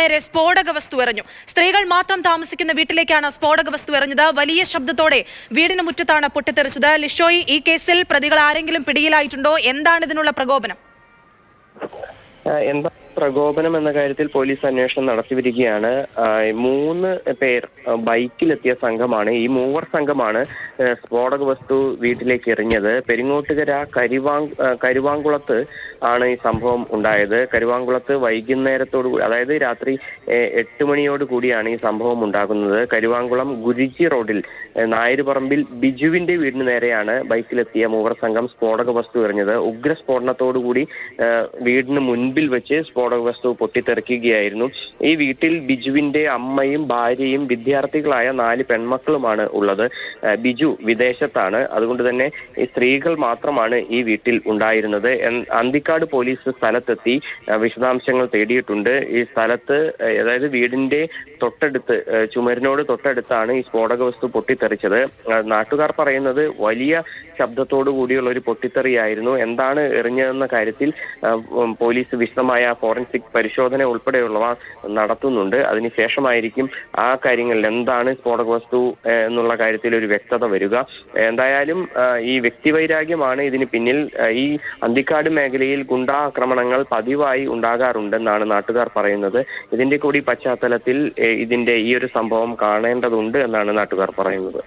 നേരെ സ്ഫോടക വസ്തു എറിഞ്ഞു. സ്ത്രീകൾ മാത്രം താമസിക്കുന്ന വീട്ടിലേക്കാണ് സ്ഫോടക വസ്തു എറിഞ്ഞത്. വലിയ ശബ്ദത്തോടെ വീടിന് മുറ്റത്താണ് പൊട്ടിത്തെറിച്ചത്. ലിഷോയി ഈ കേസിൽ പ്രതികൾ ആരെങ്കിലും പിടിയിലായിട്ടുണ്ടോ? എന്താണ് ഇതിനുള്ള പ്രകോപനം? എന്താ പ്രകോപനം എന്ന കാര്യത്തിൽ പോലീസ് അന്വേഷണം നടത്തിവരികയാണ് വരികയാണ്. മൂന്ന് പേർ ബൈക്കിലെത്തിയ സംഘമാണ്. ഈ മൂവർ സംഘമാണ് സ്ഫോടക വസ്തു വീട്ടിലേക്ക് എറിഞ്ഞത്. പെരിങ്ങോട്ടുകര കരിവാങ് കരുവാങ്കുളത്ത് ആണ് ഈ സംഭവം ഉണ്ടായത്. കരുവാങ്കുളത്ത് വൈകുന്നേരത്തോടു അതായത് രാത്രി എട്ട് മണിയോട് കൂടിയാണ് ഈ സംഭവം ഉണ്ടാകുന്നത്. കരുവാങ്കുളം ഗുരുജി റോഡിൽ നായരുപറമ്പിൽ ബിജുവിന്റെ വീടിന് നേരെയാണ് ബൈക്കിലെത്തിയ മൂവർ സംഘം സ്ഫോടക വസ്തു എറിഞ്ഞത്. ഉഗ്ര സ്ഫോടനത്തോടുകൂടി വീടിന് മുൻപിൽ വെച്ച് സ്ഫോടക വസ്തു പൊട്ടിത്തെറിക്കുകയായിരുന്നു. ഈ വീട്ടിൽ ബിജുവിന്റെ അമ്മയും ഭാര്യയും വിദ്യാർത്ഥികളായ നാല് പെൺമക്കളുമാണ് ഉള്ളത്. ബിജു വിദേശത്താണ്. അതുകൊണ്ട് തന്നെ സ്ത്രീകൾ മാത്രമാണ് ഈ വീട്ടിൽ ഉണ്ടായിരുന്നത്. അന്തിക്കാട് പോലീസ് സ്ഥലത്തെത്തി വിശദാംശങ്ങൾ തേടിയിട്ടുണ്ട്. ഈ സ്ഥലത്ത് അതായത് വീടിന്റെ തൊട്ടടുത്ത് ചുമരിനോട് തൊട്ടടുത്താണ് ഈ സ്ഫോടക വസ്തു പൊട്ടിത്തെറിച്ചത്. നാട്ടുകാർ പറയുന്നത് വലിയ ശബ്ദത്തോടു കൂടിയുള്ള ഒരു പൊട്ടിത്തെറിയായിരുന്നു. എന്താണ് എറിഞ്ഞതെന്ന കാര്യത്തിൽ പോലീസ് വിശദമായ ഫോറൻസിക് പരിശോധന ഉൾപ്പെടെയുള്ളവ നടത്തുന്നുണ്ട്. അതിനുശേഷമായിരിക്കും ആ കാര്യങ്ങളിൽ എന്താണ് സ്ഫോടക വസ്തു എന്നുള്ള കാര്യത്തിൽ ഒരു വ്യക്തത വരിക. എന്തായാലും ഈ വ്യക്തിവൈരാഗ്യമാണ് ഇതിന് പിന്നിൽ ഈ അന്തിക്കാട് മേഖലയിൽ ഗുണ്ടാക്രമണങ്ങൾ പതിവായി ഉണ്ടാകാറുണ്ടെന്നാണ് നാട്ടുകാർ പറയുന്നത്. ഇതിന്റെ കൂടി പശ്ചാത്തലത്തിൽ ഇതിന്റെ ഈ ഒരു സംഭവം കാണേണ്ടതുണ്ട് എന്നാണ് നാട്ടുകാർ പറയുന്നത്.